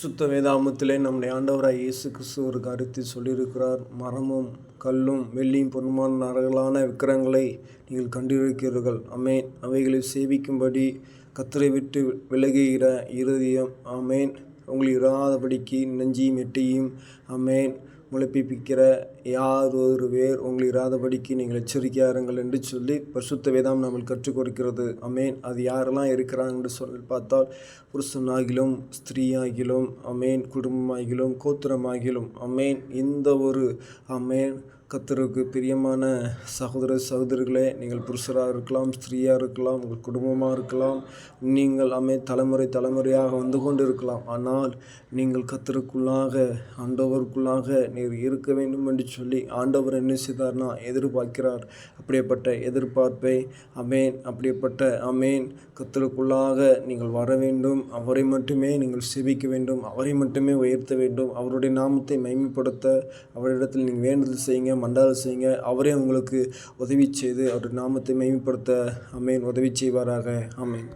சுத்த வேதாமத்திலே நம்முடைய ஆண்டவராய் இயேசு கிறிஸ்து ஒரு கருத்தை சொல்லியிருக்கிறார். மரமும் கல்லும் வெள்ளியும் பொன்னுமான நரகலான விக்கிரங்களை நீங்கள் கண்டிருக்கிறீர்கள். அமேன் அவைகளை சேவிக்கும்படி கத்தரை விட்டு விலகுகிற இருதயம். அமேன் உங்கள் இராதபடிக்கு நெஞ்சியும் எட்டியும். அமேன் முளைப்பிப்பிக்கிற யார் ஒரு வேர் உங்கள் இராதபடிக்கு நீங்கள் எச்சரிக்கையாருங்கள் என்று சொல்லி பரிசுத்த வேதாம் நம்மள் கற்றுக் கொடுக்கிறது. அமேன் அது யாரெல்லாம் இருக்கிறாங்க என்று சொல்லி பார்த்தால் புருஷனாகிலும் ஸ்திரீயாகிலும் அமேன் குடும்பமாகிலும் கோத்திரமாகிலும் அமேன் இந்த ஒரு அமேன் கத்தருக்கு பிரியமான சகோதர சகோதரிகளே நீங்கள் புருஷராக இருக்கலாம் ஸ்திரீயாக இருக்கலாம் உங்கள் குடும்பமாக இருக்கலாம் நீங்கள் அமை தலைமுறை தலைமுறையாக வந்து கொண்டு இருக்கலாம் ஆனால் நீங்கள் கத்தருக்குள்ளாக ஆண்டவருக்குள்ளாக நீர் இருக்க வேண்டும் என்று சொல்லி ஆண்டவர் என்ன செய்தார்னா எதிர்பார்க்கிறார். அப்படியேப்பட்ட எதிர்பார்ப்பை அமேன் அப்படிப்பட்ட அமேன் கத்தருக்குள்ளாக நீங்கள் வர வேண்டும் அவரை மட்டுமே நீங்கள் செபிக்க வேண்டும் அவரை மட்டுமே உயர்த்த வேண்டும் அவருடைய நாமத்தை மைமைப்படுத்த அவரிடத்தில் நீங்கள் வேண்டுதல் செய்யுங்க மண்டால் செய்யுங்க. அவரே உங்களுக்கு உதவி செய்து அவர் நாமத்தை மேம்படுத்த அமேன் உதவி செய்வாராக. அமேன்